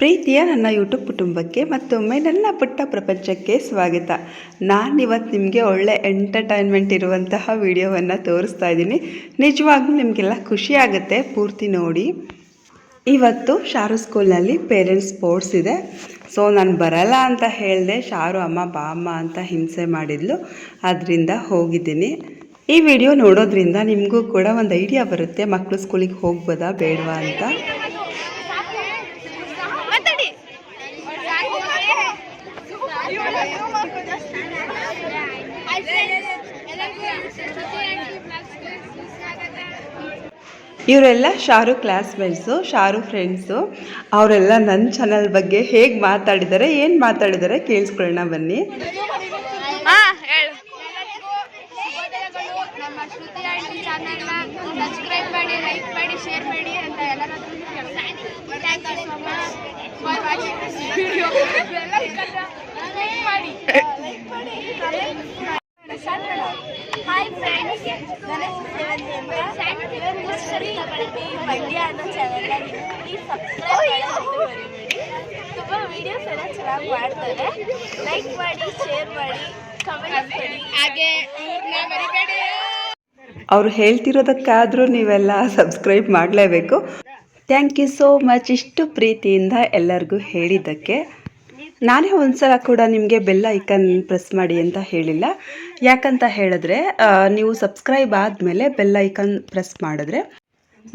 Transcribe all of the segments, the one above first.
ಪ್ರೀತಿಯ ನನ್ನ ಯೂಟ್ಯೂಬ್ ಕುಟುಂಬಕ್ಕೆ ಮತ್ತೊಮ್ಮೆ ನನ್ನ ಪುಟ್ಟ ಪ್ರಪಂಚಕ್ಕೆ ಸ್ವಾಗತ. ನಾನಿವತ್ತು ನಿಮಗೆ ಒಳ್ಳೆ ಎಂಟರ್ಟೈನ್ಮೆಂಟ್ ಇರುವಂತಹ ವಿಡಿಯೋವನ್ನು ತೋರಿಸ್ತಾ ಇದ್ದೀನಿ. ನಿಜವಾಗ್ಲೂ ನಿಮಗೆಲ್ಲ ಖುಷಿ ಆಗುತ್ತೆ, ಪೂರ್ತಿ ನೋಡಿ. ಇವತ್ತು ಶಾರು ಸ್ಕೂಲ್ನಲ್ಲಿ ಪೇರೆಂಟ್ಸ್ ಸ್ಪೋರ್ಟ್ಸ್ ಇದೆ. ಸೊ ನಾನು ಬರಲ್ಲ ಅಂತ ಹೇಳಿದೆ, ಶಾರು ಅಮ್ಮ ಬಾ ಅಮ್ಮ ಅಂತ ಹಿಂಸೆ ಮಾಡಿದ್ಲು. ಅದರಿಂದ ಹೋಗಿದ್ದೀನಿ. ಈ ವಿಡಿಯೋ ನೋಡೋದ್ರಿಂದ ನಿಮಗೂ ಕೂಡ ಒಂದು ಐಡಿಯಾ ಬರುತ್ತೆ ಮಕ್ಕಳು ಸ್ಕೂಲಿಗೆ ಹೋಗ್ಬೋದಾ, ಬೇಡವಾ ಅಂತ. ಇವರೆಲ್ಲ ಶಾರು ಕ್ಲಾಸ್ಮೇಟ್ಸು ಶಾರು ಫ್ರೆಂಡ್ಸು ಅವರೆಲ್ಲ ನನ್ನ ಚಾನಲ್ ಬಗ್ಗೆ ಹೇಗೆ ಮಾತಾಡಿದ್ದಾರೆ ಏನು ಮಾತಾಡಿದ್ದಾರೆ ಕೇಳಿಸ್ಕೊಳ್ಳೋಣ ಬನ್ನಿ. ಹಾ ಹೇಳು. ನಮ್ಮ ಶ್ರುತಿ ಆಂಟಿ ಚಾನಲ್ನ ಸಬ್ಸ್ಕ್ರೈಬ್ ಮಾಡಿ ಲೈಕ್ ಮಾಡಿ ಶೇರ್ ಮಾಡಿ ಅಂತ ಎಲ್ಲರ ಮಾಡಿ ಹಾಯ್ ಫ್ರೆಂಡ್ಸ್ ನನ್ನ ಹೆಸರು ಇವತ್ತು ಶ್ರುತಿ ಬಳಕೆ ಮಂಡ್ಯ ಅನ್ನೋ ಚಾನಲ್ನ ಈ ಸಬ್ಸ್ಕ್ರೈಬ್ ತುಂಬ ವಿಡಿಯೋಸ್ ಎಲ್ಲ ಚೆನ್ನಾಗಿ ಮಾಡ್ತಾರೆ. ಲೈಕ್ ಮಾಡಿ ಶೇರ್ ಮಾಡಿ ಕಮೆಂಟ್ ಮಾಡಿ. ಹಾಗೆ ಇವ್ರನ್ನ ಮರಿಬೇಡಿ. ಅವ್ರು ಹೇಳ್ತಿರೋದಕ್ಕಾದರೂ ನೀವೆಲ್ಲ ಸಬ್ಸ್ಕ್ರೈಬ್ ಮಾಡಲೇಬೇಕು. ಥ್ಯಾಂಕ್ ಯು ಸೋ ಮಚ್ ಇಷ್ಟು ಪ್ರೀತಿಯಿಂದ ಎಲ್ಲರಿಗೂ ಹೇಳಿದ್ದಕ್ಕೆ. ನಾನೇ ಒಂದ್ಸಲ ಕೂಡ ನಿಮಗೆ ಬೆಲ್ ಐಕನ್ ಪ್ರೆಸ್ ಮಾಡಿ ಅಂತ ಹೇಳಿಲ್ಲ. ಯಾಕಂತ ಹೇಳಿದ್ರೆ ನೀವು ಸಬ್ಸ್ಕ್ರೈಬ್ ಆದಮೇಲೆ ಬೆಲ್ ಐಕನ್ ಪ್ರೆಸ್ ಮಾಡಿದ್ರೆ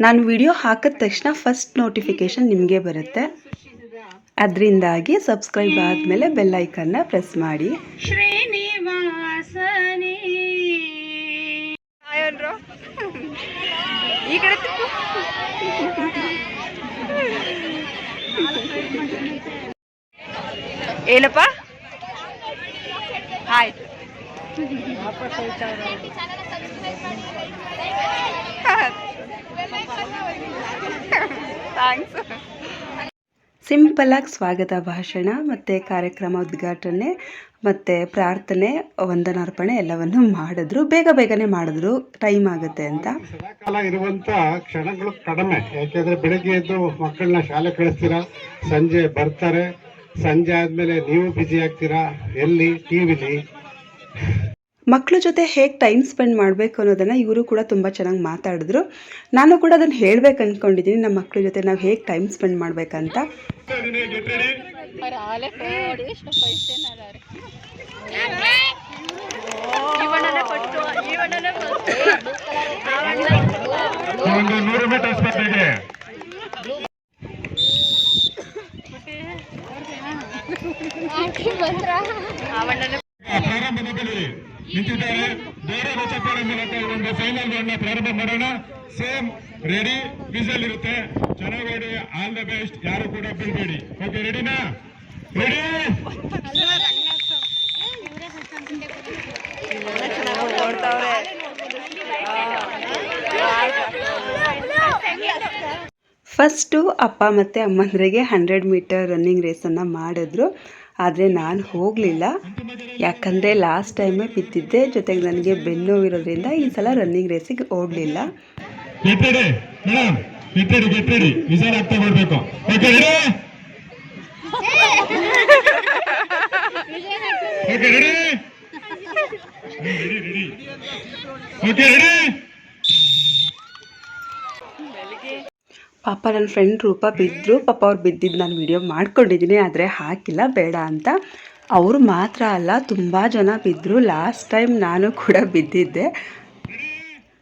ನಾನು ವಿಡಿಯೋ ಹಾಕಿದ ತಕ್ಷಣ ಫಸ್ಟ್ ನೋಟಿಫಿಕೇಷನ್ ನಿಮಗೆ ಬರುತ್ತೆ. ಅದರಿಂದಾಗಿ ಸಬ್ಸ್ಕ್ರೈಬ್ ಆದಮೇಲೆ ಬೆಲ್ ಐಕನ್ನ ಪ್ರೆಸ್ ಮಾಡಿ. ಈ ಕಡೆ ಏನಪ್ಪ? ಆಯ್ತು. ಥ್ಯಾಂಕ್ಸ್ ಸಿಂಪಲಾಗಿ ಸ್ವಾಗತ ಭಾಷಣ ಮತ್ತು ಕಾರ್ಯಕ್ರಮ ಉದ್ಘಾಟನೆ ಮತ್ತು ಪ್ರಾರ್ಥನೆ ವಂದನಾರ್ಪಣೆ ಎಲ್ಲವನ್ನು ಮಾಡಿದ್ರು. ಬೇಗ ಬೇಗನೆ ಮಾಡಿದ್ರು. ಟೈಮ್ ಆಗುತ್ತೆ ಅಂತ. ಕಾಲ ಇರುವಂತ ಕ್ಷಣಗಳು ಕಡಿಮೆ. ಯಾಕೆಂದ್ರೆ ಬೆಳಗ್ಗೆ ಎದ್ದು ಮಕ್ಕಳನ್ನ ಶಾಲೆ ಕಳಿಸ್ತೀರಾ? ಸಂಜೆ ಬರ್ತಾರೆ. ಸಂಜೆ ಆದ್ಮೇಲೆ ನೀವು ಬಿಜಿ ಆಗ್ತೀರಾ? ಎಲ್ಲಿ? ಟಿವಿಲಿ ಮಕ್ಕಳ ಜೊತೆ ಹೇಗೆ ಟೈಮ್ ಸ್ಪೆಂಡ್ ಮಾಡಬೇಕು ಅನ್ನೋದನ್ನು ಇವರು ಕೂಡ ತುಂಬ ಚೆನ್ನಾಗಿ ಮಾತಾಡಿದ್ರು. ನಾನು ಕೂಡ ಅದನ್ನು ಹೇಳ್ಬೇಕು ಅಂದ್ಕೊಂಡಿದ್ದೀನಿ ನಮ್ಮ ಮಕ್ಕಳ ಜೊತೆ ನಾವು ಹೇಗೆ ಟೈಮ್ ಸ್ಪೆಂಡ್ ಮಾಡಬೇಕಂತ. ಒಂದು ನೂರು ಮೀಟರ್ ನಿಂತಿದ್ದಾರೆ. ಬೇರೆ ಚಪ್ಪಾಳೆ ಮೂಲಕ ಒಂದು ಫೈನಲ್ ರೌಂಡ್ ಪ್ರಾರಂಭ ಮಾಡೋಣ. ಸೇಮ್ ರೆಡಿ ವಿಸಲ್ ಇರುತ್ತೆ. ಚೆನ್ನಾಗಿ ಓಡಿ ಆಲ್ ದ ಬೆಸ್ಟ್ ಯಾರು ಕೂಡ ಬಿಡಬೇಡಿ. ಓಕೆ ರೆಡಿನಾ ರೆಡಿ ಫಸ್ಟು ಅಪ್ಪ ಮತ್ತು ಅಮ್ಮಂದ್ರಿಗೆ ಹಂಡ್ರೆಡ್ ಮೀಟರ್ ರನ್ನಿಂಗ್ ರೇಸನ್ನು ಮಾಡಿದ್ರು. ಆದರೆ ನಾನು ಹೋಗಲಿಲ್ಲ. ಯಾಕಂದರೆ ಲಾಸ್ಟ್ ಟೈಮೇ ಬಿದ್ದಿದ್ದೆ ಜೊತೆಗೆ ನನಗೆ ಬೆನ್ನು ನೋವಿರೋದ್ರಿಂದ ಈ ಸಲ ರನ್ನಿಂಗ್ ರೇಸಿಗೆ ಓಡಲಿಲ್ಲ Okay, ready madam get ready get ready whistle ಆಗ್ತಾ ಬರ್ಬೇಕು okay ready okay ready ready ready okay ready ಪಾಪ ನನ್ನ ಫ್ರೆಂಡ್ ರೂಪ ಬಿದ್ದರು ಪಾಪ ಅವ್ರು ಬಿದ್ದಿದ್ದು ನಾನು ವಿಡಿಯೋ ಮಾಡ್ಕೊಂಡಿದ್ದೀನಿ ಆದರೆ ಹಾಕಿಲ್ಲ, ಬೇಡ ಅಂತ. ಅವರು ಮಾತ್ರ ಅಲ್ಲ, ತುಂಬ ಜನ ಬಿದ್ದರು ಲಾಸ್ಟ್ ಟೈಮ್ ನಾನು ಕೂಡ ಬಿದ್ದಿದ್ದೆ.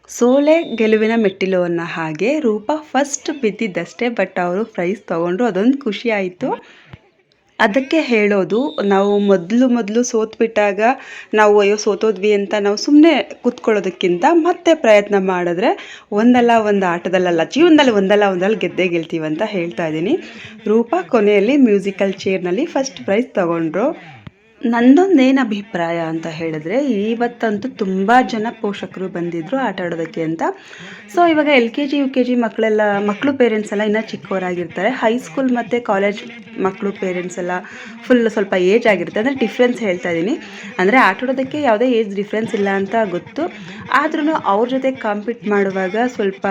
ಸೋಲೆ ಗೆಲುವಿನ ಮೆಟ್ಟಿಲು ಅನ್ನೋ ಹಾಗೆ ರೂಪ ಫಸ್ಟ್ ಬಿದ್ದಿದ್ದಷ್ಟೇ ಬಟ್ ಅವರು ಪ್ರೈಸ್ ತೊಗೊಂಡ್ರು, ಅದೊಂದು ಖುಷಿ ಆಯಿತು. ಅದಕ್ಕೆ ಹೇಳೋದು, ನಾವು ಮೊದಲು ಮೊದಲು ಸೋತ್ಬಿಟ್ಟಾಗ ನಾವು ಅಯ್ಯೋ ಸೋತೋದ್ವಿ ಅಂತ ನಾವು ಸುಮ್ಮನೆ ಕೂತ್ಕೊಳ್ಳೋದಕ್ಕಿಂತ ಮತ್ತೆ ಪ್ರಯತ್ನ ಮಾಡಿದ್ರೆ ಒಂದಲ್ಲ ಒಂದು ಆಟದಲ್ಲಲ್ಲ, ಜೀವನದಲ್ಲಿ ಒಂದಲ್ಲ ಒಂದಲ್ಲಿ ಗೆದ್ದೇ ಗೆಲ್ತೀವಿ ಅಂತ ಹೇಳ್ತಾ ಇದ್ದೀನಿ. ರೂಪಾ ಕೊನೆಯಲ್ಲಿ ಮ್ಯೂಸಿಕಲ್ ಚೇರ್ನಲ್ಲಿ ಫಸ್ಟ್ ಪ್ರೈಸ್ ತಗೊಂಡ್ರು. ನಂದೊಂದೇನು ಅಭಿಪ್ರಾಯ ಅಂತ ಹೇಳಿದ್ರೆ ಇವತ್ತಂತೂ ತುಂಬ ಜನ ಪೋಷಕರು ಬಂದಿದ್ದರು ಆಟ ಆಡೋದಕ್ಕೆ ಅಂತ. ಸೊ ಇವಾಗ L K G, U K G ಮಕ್ಕಳೆಲ್ಲ ಮಕ್ಕಳು ಪೇರೆಂಟ್ಸ್ ಎಲ್ಲ ಇನ್ನೂ ಚಿಕ್ಕವರಾಗಿರ್ತಾರೆ. ಹೈಸ್ಕೂಲ್ ಮತ್ತು ಕಾಲೇಜ್ ಮಕ್ಕಳು ಪೇರೆಂಟ್ಸ್ ಎಲ್ಲ ಫುಲ್ ಸ್ವಲ್ಪ ಏಜ್ ಆಗಿರುತ್ತೆ. ಅಂದರೆ ಡಿಫ್ರೆನ್ಸ್ ಹೇಳ್ತಾ ಇದ್ದೀನಿ ಅಂದರೆ ಆಟ ಆಡೋದಕ್ಕೆ ಯಾವುದೇ ಏಜ್ ಡಿಫ್ರೆನ್ಸ್ ಇಲ್ಲ ಅಂತ ಗೊತ್ತು. ಆದ್ರೂ ಅವ್ರ ಜೊತೆ ಕಾಂಪೀಟ್ ಮಾಡುವಾಗ ಸ್ವಲ್ಪ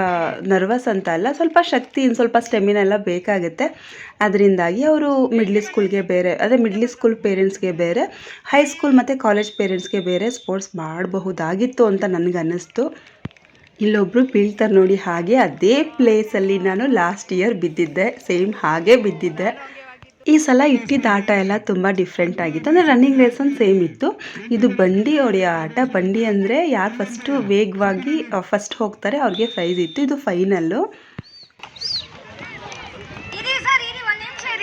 ನರ್ವಸ್ ಅಂತ ಅಲ್ಲ, ಸ್ವಲ್ಪ ಶಕ್ತಿ ಇನ್ನು ಸ್ವಲ್ಪ ಸ್ಟೆಮಿನ ಎಲ್ಲ ಬೇಕಾಗುತ್ತೆ. ಅದರಿಂದಾಗಿ ಅವರು ಮಿಡ್ಲ್ ಸ್ಕೂಲ್ಗೆ ಬೇರೆ, ಅದೇ ಮಿಡ್ಲ್ ಸ್ಕೂಲ್ ಪೇರೆಂಟ್ಸ್ಗೆ ಬೇರೆ ಹೈ ಸ್ಕೂಲ್ ಮತ್ತು ಕಾಲೇಜ್ ಪೇರೆಂಟ್ಸ್ಗೆ ಬೇರೆ ಸ್ಪೋರ್ಟ್ಸ್ ಮಾಡಬಹುದಾಗಿತ್ತು ಅಂತ ನನಗೆ ಅನ್ನಿಸ್ತು ಇಲ್ಲೊಬ್ಬರು ಬೀಳ್ತಾರೆ ನೋಡಿ ಹಾಗೆ ಅದೇ ಪ್ಲೇಸಲ್ಲಿ ನಾನು ಲಾಸ್ಟ್ ಇಯರ್ ಬಿದ್ದಿದ್ದೆ ಸೇಮ್ ಹಾಗೆ ಬಿದ್ದಿದ್ದೆ. ಈ ಸಲ ಇಟ್ಟಿದ್ದ ಆಟ ಎಲ್ಲ ತುಂಬ ಡಿಫ್ರೆಂಟ್ ಆಗಿತ್ತು. ಅಂದರೆ ರನ್ನಿಂಗ್ ರೇಸ್ ಒಂದು ಸೇಮ್ ಇತ್ತು. ಇದು ಬಂಡಿ ಹೊಡೆಯೋ ಆಟ. ಬಂಡಿ ಅಂದರೆ ಯಾರು ಫಸ್ಟು ವೇಗವಾಗಿ ಫಸ್ಟ್ ಹೋಗ್ತಾರೆ ಅವ್ರಿಗೆ ಪ್ರೈಸ್ ಇತ್ತು. ಇದು ಫೈನಲ್ಲು ಇರಿ ಸರ್ ಇರಿ ಒಂದ್ ನಿಮಿಷ ಇರಿ ಸರ್ ಒಂದ್ ನಿಮಿಷ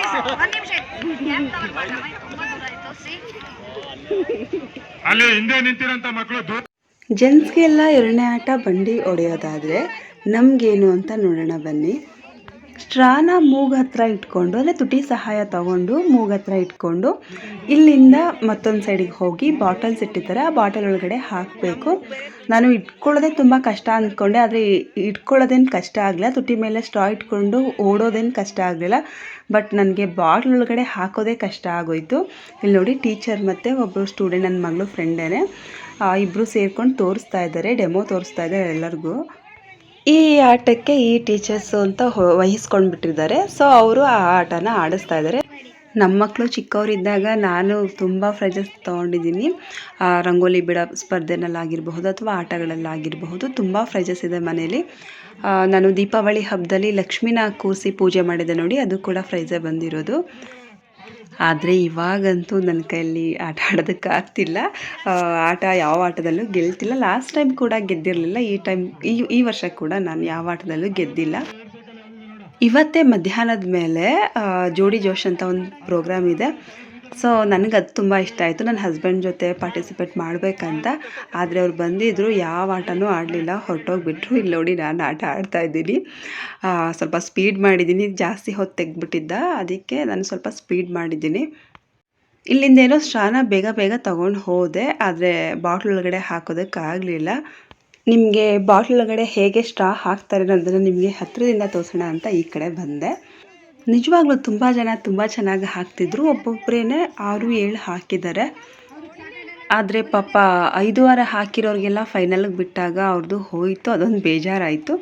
ಕ್ಯಾಪ್ ತಗೊಂಡ್ಬರೋಣ ತುಂಬಾ ದೂರ ಆಯ್ತು ಸಿ ಜೆಂಟ್ಸ್ಗೆಲ್ಲ ಎರಡನೇ ಆಟ ಬಂಡಿ ಒಡೆಯೋದಾದ್ರೆ ನಮಗೇನು ಅಂತ ನೋಡೋಣ ಬನ್ನಿ. ಸ್ಟ್ರಾನ ಮೂಗ್ ಹತ್ರ ಇಟ್ಕೊಂಡು ಅಂದರೆ ತುಟಿ ಸಹಾಯ ತಗೊಂಡು ಮೂಗ್ ಹತ್ರ ಇಟ್ಕೊಂಡು, ಇಲ್ಲಿಂದ ಮತ್ತೊಂದು ಸೈಡಿಗೆ ಹೋಗಿ ಬಾಟಲ್ಸ್ ಇಟ್ಟಿದ್ದಾರೆ ಆ ಬಾಟಲ್ ಒಳಗಡೆ ಹಾಕಬೇಕು. ನಾನು ಇಟ್ಕೊಳ್ಳೋದೇ ತುಂಬ ಕಷ್ಟ ಅಂದ್ಕೊಂಡೆ ಆದರೆ ಇಟ್ಕೊಳ್ಳೋದೇನು ಕಷ್ಟ ಆಗಲಿಲ್ಲ. ತುಟಿ ಮೇಲೆ ಸ್ಟ್ರಾ ಇಟ್ಕೊಂಡು ಓಡೋದೇನು ಕಷ್ಟ ಆಗಲಿಲ್ಲ. ಬಟ್ ನನಗೆ ಬಾಟ್ಲ್ ಒಳಗಡೆ ಹಾಕೋದೇ ಕಷ್ಟ ಆಗೋಯ್ತು. ಇಲ್ಲಿ ನೋಡಿ ಟೀಚರ್ ಮತ್ತು ಒಬ್ಬರು ಸ್ಟೂಡೆಂಟ್ ನನ್ನ ಮಗಳು ಫ್ರೆಂಡೇ ಇಬ್ಬರು ಸೇರ್ಕೊಂಡು ತೋರಿಸ್ತಾ ಇದ್ದಾರೆ ಡೆಮೋ ತೋರಿಸ್ತಾ ಇದ್ದಾರೆ ಎಲ್ಲರಿಗೂ. ಈ ಆಟಕ್ಕೆ ಈ ಟೀಚರ್ಸು ಅಂತ ವಹಿಸ್ಕೊಂಡು ಬಿಟ್ಟಿದ್ದಾರೆ ಸೊ ಅವರು ಆ ಆಟನ ಆಡಿಸ್ತಾ ಇದ್ದಾರೆ. ನಮ್ಮ ಮಕ್ಕಳು ಚಿಕ್ಕವರಿದ್ದಾಗ ನಾನು ತುಂಬ ಪ್ರೈಸಸ್ ತೊಗೊಂಡಿದ್ದೀನಿ. ರಂಗೋಲಿ ಬಿಡ ಸ್ಪರ್ಧೆನಲ್ಲಾಗಿರಬಹುದು ಅಥವಾ ಆಟಗಳಲ್ಲಾಗಿರಬಹುದು, ತುಂಬ ಪ್ರೈಜಸ್ ಇದೆ ಮನೇಲಿ. ನಾನು ದೀಪಾವಳಿ ಹಬ್ಬದಲ್ಲಿ ಲಕ್ಷ್ಮೀನ ಕೂರಿಸಿ ಪೂಜೆ ಮಾಡಿದೆ ನೋಡಿ, ಅದು ಕೂಡ ಪ್ರೈಜೇ ಬಂದಿರೋದು. ಆದರೆ ಇವಾಗಂತೂ ನನ್ನ ಕೈಯಲ್ಲಿ ಆಟ ಆಡೋದಕ್ಕೆ ಆಗ್ತಿಲ್ಲ. ಆಟ ಯಾವ ಆಟದಲ್ಲೂ ಗೆಲ್ತಿಲ್ಲ. ಲಾಸ್ಟ್ ಟೈಮ್ ಕೂಡ ಗೆದ್ದಿರಲಿಲ್ಲ. ಈ ಟೈಮ್ ಈ ಈ ವರ್ಷ ಕೂಡ ನಾನು ಯಾವ ಆಟದಲ್ಲೂ ಗೆದ್ದಿಲ್ಲ. ಇವತ್ತೇ ಮಧ್ಯಾಹ್ನದ ಮೇಲೆ ಜೋಡಿ ಜೋಶ್ ಅಂತ ಒಂದು ಪ್ರೋಗ್ರಾಮ್ ಇದೆ. ಸೊ ನನಗೆ ಅದು ತುಂಬ ಇಷ್ಟ ಆಯಿತು. ನನ್ನ ಹಸ್ಬೆಂಡ್ ಜೊತೆ ಪಾರ್ಟಿಸಿಪೇಟ್ ಮಾಡಬೇಕಂತ. ಆದರೆ ಅವ್ರು ಬಂದಿದ್ದರು ಯಾವ ಆಟನೂ ಆಡಲಿಲ್ಲ. ಹೊರಟೋಗ್ಬಿಟ್ರು. ಇಲ್ಲಿ ನೋಡಿ ನಾನು ಆಟ ಆಡ್ತಾ ಇದ್ದೀನಿ. ಆ, ಸ್ವಲ್ಪ ಸ್ಪೀಡ್ ಮಾಡಿದ್ದೀನಿ. ಜಾಸ್ತಿ ಹೊತ್ತು ತೆಗ್ದುಬಿಟ್ಟಿದ್ದ. ಅದಕ್ಕೆ ನಾನು ಸ್ವಲ್ಪ ಸ್ಪೀಡ್ ಮಾಡಿದ್ದೀನಿ. ಇಲ್ಲಿಂದ ಏನೋ ಸ್ನಾನ ಬೇಗ ಬೇಗ ತೊಗೊಂಡು ಹೋದೆ. ಆದರೆ ಬಾಟ್ಲ್ ಒಳಗಡೆ ಹಾಕೋದಕ್ಕಾಗಲಿಲ್ಲ ನಿಮಗೆ ಬಾಟ್ಲ್ ಒಳಗಡೆ ಹೇಗೆ ಸ್ಟ್ರಾ ಹಾಕ್ತಾರೆ ಅನ್ನೋದನ್ನು ನಿಮಗೆ ಹತ್ತಿರದಿಂದ ತೋರಿಸೋಣ ಅಂತ ಈ ಕಡೆ ಬಂದೆ. ನಿಜವಾಗ್ಲೂ ತುಂಬ ಜನ ತುಂಬ ಚೆನ್ನಾಗಿ ಹಾಕ್ತಿದ್ರು. ಒಬ್ಬೊಬ್ಬರೇ ಆರು, ಏಳು ಹಾಕಿದ್ದಾರೆ. ಆದರೆ ಪಾಪ ಐದು ವಾರ ಹಾಕಿರೋರಿಗೆಲ್ಲ ಫೈನಲ್ಗೆ ಬಿಟ್ಟಾಗ ಅವ್ರದ್ದು ಹೋಯಿತು, ಅದೊಂದು ಬೇಜಾರಾಯಿತು.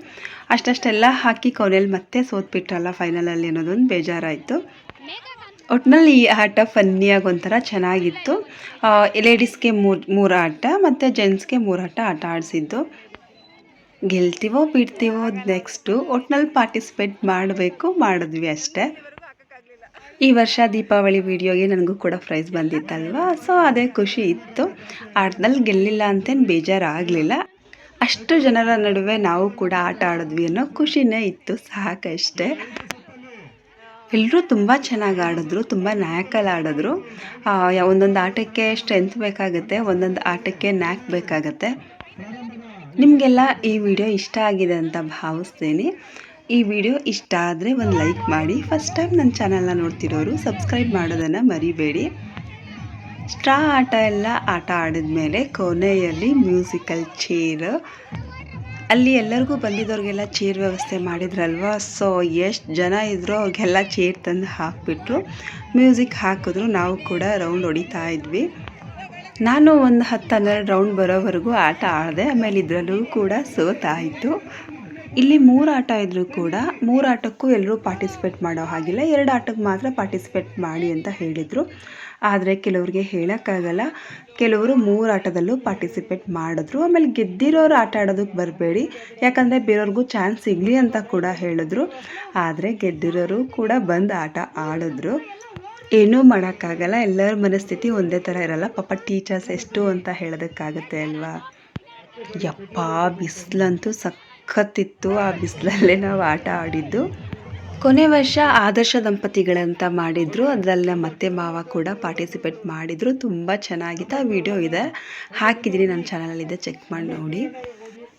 ಅಷ್ಟಷ್ಟೆಲ್ಲ ಹಾಕಿ ಕೊನೆಯಲ್ಲಿ ಮತ್ತೆ ಸೋತ್ಬಿಟ್ರಲ್ಲ ಫೈನಲಲ್ಲಿ ಅನ್ನೋದೊಂದು ಬೇಜಾರಾಯಿತು. ಒಟ್ಟಿನಲ್ಲಿ ಈ ಆಟ ಫನ್ನಿಯಾಗಿ ಒಂಥರ ಚೆನ್ನಾಗಿತ್ತು. ಲೇಡೀಸ್ಗೆ ಮೂರು ಮೂರು ಆಟ, ಮತ್ತು ಜೆಂಟ್ಸ್ಗೆ ಮೂರು ಆಟ ಆಟ ಆಡಿಸಿದ್ದು. ಗೆಲ್ತೀವೋ ಬಿಡ್ತೀವೋ ನೆಕ್ಸ್ಟು ಒಟ್ನಲ್ಲಿ ಪಾರ್ಟಿಸಿಪೇಟ್ ಮಾಡಬೇಕು ಮಾಡಿದ್ವಿ ಅಷ್ಟೇ. ಈ ವರ್ಷ ದೀಪಾವಳಿ ವಿಡಿಯೋಗೆ ನನಗೂ ಕೂಡ ಪ್ರೈಸ್ ಬಂದಿತ್ತಲ್ವ? ಸೊ, ಅದೇ ಖುಷಿ ಇತ್ತು. ಆಟದಲ್ಲಿ ಗೆಲ್ಲಿಲ್ಲ ಅಂತೇನು ಬೇಜಾರಾಗಲಿಲ್ಲ. ಅಷ್ಟು ಜನರ ನಡುವೆ ನಾವು ಕೂಡ ಆಟ ಆಡಿದ್ವಿ ಅನ್ನೋ ಖುಷಿನೇ ಇತ್ತು, ಸಾಕಷ್ಟೇ. ಎಲ್ಲರೂ ತುಂಬ ಚೆನ್ನಾಗಿ ಆಡಿದ್ರು, ತುಂಬ ನ್ಯಾಕಲ್ಲಿ ಆಡಿದ್ರು. ಒಂದೊಂದು ಆಟಕ್ಕೆ ಸ್ಟ್ರೆಂತ್ ಬೇಕಾಗುತ್ತೆ, ಒಂದೊಂದು ಆಟಕ್ಕೆ ನ್ಯಾಕ್ ಬೇಕಾಗುತ್ತೆ. ನಿಮಗೆಲ್ಲ ಈ ವಿಡಿಯೋ ಇಷ್ಟ ಆಗಿದೆ ಅಂತ ಭಾವಿಸ್ತೇನೆ. ಈ ವಿಡಿಯೋ ಇಷ್ಟ ಆದರೆ ಒಂದು ಲೈಕ್ ಮಾಡಿ. ಫಸ್ಟ್ ಟೈಮ್ ನನ್ನ ಚಾನಲ್ನ ನೋಡ್ತಿರೋರು ಸಬ್ಸ್ಕ್ರೈಬ್ ಮಾಡೋದನ್ನು ಮರಿಬೇಡಿ. ಸ್ಟ್ರಾ ಆಟ ಎಲ್ಲ ಆಟ ಆಡಿದ್ಮೇಲೆ ಕೊನೆಯಲ್ಲಿ ಮ್ಯೂಸಿಕಲ್ ಚೇರ್ ಅಲ್ಲಿ ಎಲ್ಲರಿಗೂ ಬಂದಿದ್ದವ್ರಿಗೆಲ್ಲ ಚೇರ್ ವ್ಯವಸ್ಥೆ ಮಾಡಿದ್ರಲ್ವ? ಸೊ ಎಷ್ಟು ಜನ ಇದ್ದರೂ ಅವ್ರಿಗೆಲ್ಲ ಚೇರ್ ತಂದು ಹಾಕಿಬಿಟ್ರು. ಮ್ಯೂಸಿಕ್ ಹಾಕಿದ್ರು. ನಾವು ಕೂಡ ರೌಂಡ್ ಹೊಡಿತಾ ಇದ್ವಿ. ನಾನು ಒಂದು ಹತ್ತು ಹನ್ನೆರಡು ರೌಂಡ್ ಬರೋವರೆಗೂ ಆಟ ಆಡಿದೆ, ಆಮೇಲೆ ಇದರಲ್ಲೂ ಕೂಡ ಸೋತಾಯಿತು. ಇಲ್ಲಿ ಮೂರು ಆಟ ಇದ್ದರೂ ಕೂಡ ಮೂರು ಆಟಕ್ಕೂ ಎಲ್ಲರೂ ಪಾರ್ಟಿಸಿಪೇಟ್ ಮಾಡೋ ಹಾಗಿಲ್ಲ, ಎರಡು ಆಟಕ್ಕೆ ಮಾತ್ರ ಪಾರ್ಟಿಸಿಪೇಟ್ ಮಾಡಿ ಅಂತ ಹೇಳಿದರು. ಆದರೆ ಕೆಲವ್ರಿಗೆ ಹೇಳೋಕ್ಕಾಗಲ್ಲ, ಕೆಲವರು ಮೂರು ಆಟದಲ್ಲೂ ಪಾರ್ಟಿಸಿಪೇಟ್ ಮಾಡಿದ್ರು. ಆಮೇಲೆ ಗೆದ್ದಿರೋರು ಆಟ ಆಡೋದಕ್ಕೆ ಬರಬೇಡಿ, ಯಾಕಂದರೆ ಬೇರೆಯವ್ರಿಗೂ ಚಾನ್ಸ್ ಸಿಗಲಿ ಅಂತ ಕೂಡ ಹೇಳಿದ್ರು. ಆದರೆ ಗೆದ್ದಿರೋರು ಕೂಡ ಬಂದು ಆಟ ಆಡಿದ್ರು. ಏನೂ ಮಾಡೋಕ್ಕಾಗಲ್ಲ. ಎಲ್ಲರ ಮನಸ್ಥಿತಿ ಒಂದೇ ಥರ ಇರಲ್ಲ. ಪಾಪ ಟೀಚರ್ಸ್ ಎಷ್ಟು ಅಂತ ಹೇಳೋದಕ್ಕಾಗುತ್ತೆ ಅಲ್ವಾ? ಯಪ್ಪ, ಬಿಸಿಲಂತೂ ಸಖತ್ತಿತ್ತು. ಆ ಬಿಸಿಲಲ್ಲೇ ನಾವು ಆಟ ಆಡಿದ್ದು. ಕೊನೆ ವರ್ಷ ಆದರ್ಶ ದಂಪತಿಗಳಂತ ಮಾಡಿದ್ರು. ಅದರಲ್ಲಿ ಮತ್ತೆ ಮಾವ ಕೂಡ ಪಾರ್ಟಿಸಿಪೇಟ್ ಮಾಡಿದ್ರು. ತುಂಬ ಚೆನ್ನಾಗಿತ್ತು. ಆ ವಿಡಿಯೋ ಇದೆ. ಹಾಕಿದ್ದೀನಿ. ನನ್ನ ಚಾನಲಲ್ಲಿದೆ ಚೆಕ್ ಮಾಡಿ ನೋಡಿ.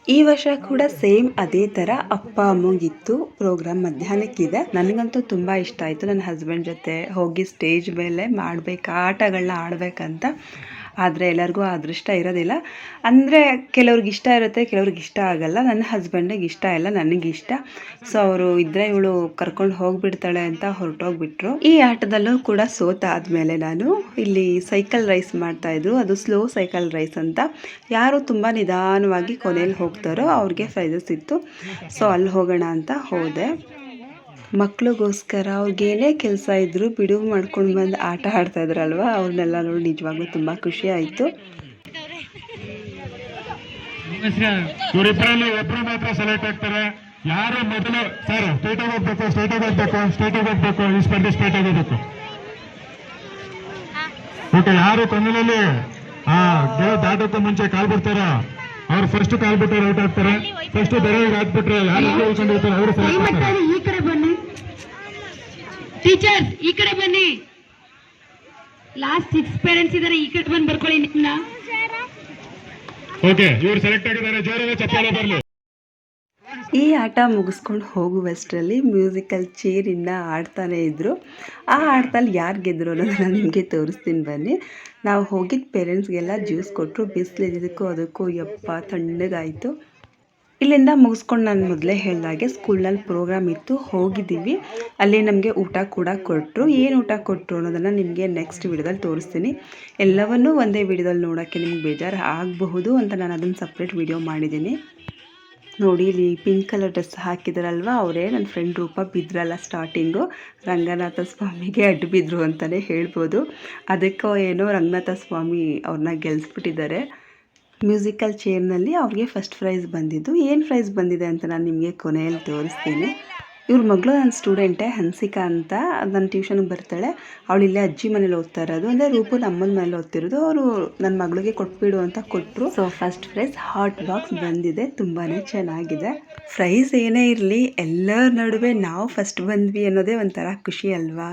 ಈ ವರ್ಷ ಕೂಡ ಸೇಮ್ ಅದೇ ಥರ ಅಪ್ಪ ಅಮ್ಮಗಿತ್ತು ಪ್ರೋಗ್ರಾಮ್ ಮಧ್ಯಾಹ್ನಕ್ಕಿದೆ. ನನಗಂತೂ ತುಂಬ ಇಷ್ಟ ಆಯಿತು. ನನ್ನ ಹಸ್ಬೆಂಡ್ ಜೊತೆ ಹೋಗಿ ಸ್ಟೇಜ್ ಮೇಲೆ ಮಾಡಬೇಕು ಆಟಗಳನ್ನ ಆಡಬೇಕಂತ. ಆದರೆ ಎಲ್ಲರಿಗೂ ಅದೃಷ್ಟ ಇರೋದಿಲ್ಲ. ಅಂದರೆ ಕೆಲವ್ರಿಗೆ ಇಷ್ಟ ಇರುತ್ತೆ, ಕೆಲವ್ರಿಗೆ ಇಷ್ಟ ಆಗಲ್ಲ. ನನ್ನ ಹಸ್ಬೆಂಡಿಗೆ ಇಷ್ಟ ಇಲ್ಲ, ನನಗೆ ಇಷ್ಟ. ಸೊ ಅವರು ಇದ್ದರೆ ಇವಳು ಕರ್ಕೊಂಡು ಹೋಗಿಬಿಡ್ತಾಳೆ ಅಂತ ಹೊರಟೋಗ್ಬಿಟ್ರು. ಈ ಆಟದಲ್ಲೂ ಕೂಡ ಸೋತ ಆದಮೇಲೆ ನಾನು ಇಲ್ಲಿ ಸೈಕಲ್ ರೈಸ್ ಮಾಡ್ತಾಯಿದ್ರು ಅದು ಸ್ಲೋ ಸೈಕಲ್ ರೈಸ್ ಅಂತ. ಯಾರು ತುಂಬ ನಿಧಾನವಾಗಿ ಕೊನೆಯಲ್ಲಿ ಹೋಗ್ತಾರೋ ಅವ್ರಿಗೆ ಪ್ರೈಸಸ್ ಇತ್ತು. ಸೊ ಅಲ್ಲಿ ಹೋಗೋಣ ಅಂತ ಹೋದೆ. ಮಕ್ಳಿಗೋಸ್ಕರ ಅವ್ರಿಗೇನೇ ಕೆಲಸ ಇದ್ದರೂ ಬಿಡುವು ಮಾಡ್ಕೊಂಡು ಬಂದು ಆಟ ಆಡ್ತಾ ಇದ್ರಲ್ವ? ಅವ್ರನ್ನೆಲ್ಲ ನೋಡಿ ನಿಜವಾಗ್ಲೂ ತುಂಬ ಖುಷಿ ಆಯಿತು. ಇವರಿಬ್ಬರಲ್ಲಿ ಒಬ್ಬರು ಮಾತ್ರ ಸೆಲೆಕ್ಟ್ ಆಗ್ತಾರೆ. ಯಾರು ಮೊದಲು ಸರ್ ಸ್ಟೇಟ್ ಆಗಿ ಹೋಗ್ಬೇಕು ಸ್ಟೇಟ್ ಆಗಿ ಹೋಗ್ಬೇಕು ಸ್ಟೇಟ್ ಆಗಿ ಹೋಗ್ಬೇಕು ಈ ಸ್ಪರ್ಧೆ ಸ್ಟೇಟ್ ಹೋಗ್ಬೇಕು. ಓಕೆ ಯಾರು ಕೊನೆಯಲ್ಲಿ ಆ ಗೆಳ ದಾಟಕ್ಕೂ ಮುಂಚೆ ಕಾಲ್ ಬಿಡ್ತಾರ? ಅವ್ರು ಫಸ್ಟ್ ಕಾಲ್ ಬಿಟ್ಟರೆ ಔಟ್ ಆಗ್ತಾರೆ. ಫಸ್ಟ್ ಬೆರಳಿಗೆ ಹಾಕ್ಬಿಟ್ರೆ ಯಾರು ಉಳ್ಕೊಂಡಿರ್ತಾರೆ ಅವರು ಸೆಲೆಕ್ಟ್ ಆಗ್ತಾರೆ. ಟೀಚರ್ಸ್ ಈ ಕಡೆ ಬನ್ನಿ. ಲಾಸ್ಟ್ ಸಿಕ್ಸ್ ಪೇರೆಂಟ್ಸ್ ಇದಾರೆ ಈ ಕಡೆ ಬಂದು ಬರ್ಕೊಳ್ಳಿ ನಿಮ್ಮನ್ನ ಓಕೆ ಇವ್ರು ಸೆಲೆಕ್ಟ್ ಆಗಿದ್ದಾರೆ ಜೋರಾಗಿ ಚಪ್ಪಾಳೆ ಬರಲಿ. ಈ ಆಟ ಮುಗಿಸ್ಕೊಂಡು ಹೋಗುವಷ್ಟರಲ್ಲಿ ಮ್ಯೂಸಿಕಲ್ ಚೇರಿಂದ ಆಡ್ತಾನೆ ಇದ್ದರು ಆ ಆಟದಲ್ಲಿ ಯಾರು ಗೆದ್ರು ಅನ್ನೋದನ್ನ ನಿಮಗೆ ತೋರಿಸ್ತೀನಿ ಬನ್ನಿ. ನಾವು ಹೋಗಿದ್ದ ಪೇರೆಂಟ್ಸ್ಗೆಲ್ಲ ಜ್ಯೂಸ್ ಕೊಟ್ಟರು ಬಿಸಿಲಿದ್ದಕ್ಕೂ ಅದಕ್ಕೂ ಯಪ್ಪ ತಣ್ಣಗಾಯಿತು. ಇಲ್ಲಿಂದ ಮುಗಿಸ್ಕೊಂಡು ನಾನು ಮೊದಲೇ ಹೇಳಿದಾಗೆ ಸ್ಕೂಲ್ನಲ್ಲಿ ಪ್ರೋಗ್ರಾಮ್ ಇತ್ತು, ಹೋಗಿದ್ದೀವಿ. ಅಲ್ಲಿ ನಮಗೆ ಊಟ ಕೂಡ ಕೊಟ್ಟರು ಏನು ಊಟ ಕೊಟ್ಟರು ಅನ್ನೋದನ್ನು ನಿಮಗೆ ನೆಕ್ಸ್ಟ್ ವಿಡಿಯೋದಲ್ಲಿ ತೋರಿಸ್ತೀನಿ. ಎಲ್ಲವನ್ನೂ ಒಂದೇ ವಿಡಿಯೋದಲ್ಲಿ ನೋಡೋಕ್ಕೆ ನಿಮ್ಗೆ ಬೇಜಾರು ಆಗಬಹುದು ಅಂತ ನಾನು ಅದನ್ನು ಸಪ್ರೇಟ್ ವಿಡಿಯೋ ಮಾಡಿದ್ದೀನಿ. ನೋಡಿ, ಇಲ್ಲಿ ಪಿಂಕ್ ಕಲರ್ ಡ್ರೆಸ್ ಹಾಕಿದ್ರಲ್ವ? ಅವರೇ ನನ್ನ ಫ್ರೆಂಡ್ ರೂಪ ಬಿದ್ರಲ್ಲ ಸ್ಟಾರ್ಟಿಂಗು ರಂಗನಾಥ ಸ್ವಾಮಿಗೆ ಅಡ್ಡು ಬಿದ್ದರು ಅಂತಲೇ ಹೇಳ್ಬೋದು. ಅದಕ್ಕೋ ಏನೋ ರಂಗನಾಥ ಸ್ವಾಮಿ ಅವ್ರನ್ನ ಗೆಲ್ಲಿಸ್ಬಿಟ್ಟಿದ್ದಾರೆ ಮ್ಯೂಸಿಕಲ್ ಚೇರ್ನಲ್ಲಿ ಅವ್ರಿಗೆ ಫಸ್ಟ್ ಪ್ರೈಸ್ ಬಂದಿದ್ದು. ಏನು ಪ್ರೈಸ್ ಬಂದಿದೆ ಅಂತ ನಾನು ನಿಮಗೆ ಕೊನೆಯಲ್ಲಿ ತೋರಿಸ್ತೀನಿ. ಇವ್ರ ಮಗಳು ನನ್ನ ಸ್ಟೂಡೆಂಟೇ ಹನ್ಸಿಕಾ ಅಂತ. ನನ್ನ ಟ್ಯೂಷನ್ಗೆ ಬರ್ತಾಳೆ. ಅವಳು ಇಲ್ಲೇ ಅಜ್ಜಿ ಮನೇಲಿ ಓದ್ತಾ ಇರೋದು. ಅಂದರೆ ರೂಪು ಅಮ್ಮನ ಮನೇಲಿ ಓದ್ತಿರೋದು. ಅವರು ನನ್ನ ಮಗಳಿಗೆ ಕೊಟ್ಬಿಡು ಅಂತ ಕೊಟ್ಟರು so first prize hot box ಬಂದಿದೆ. ತುಂಬಾ ಚೆನ್ನಾಗಿದೆ. ಪ್ರೈಸ್ ಏನೇ ಇರಲಿ, ಎಲ್ಲರ ನಡುವೆ ನಾವು ಫಸ್ಟ್ ಬಂದ್ವಿ ಅನ್ನೋದೇ ಒಂಥರ ಖುಷಿ ಅಲ್ವಾ?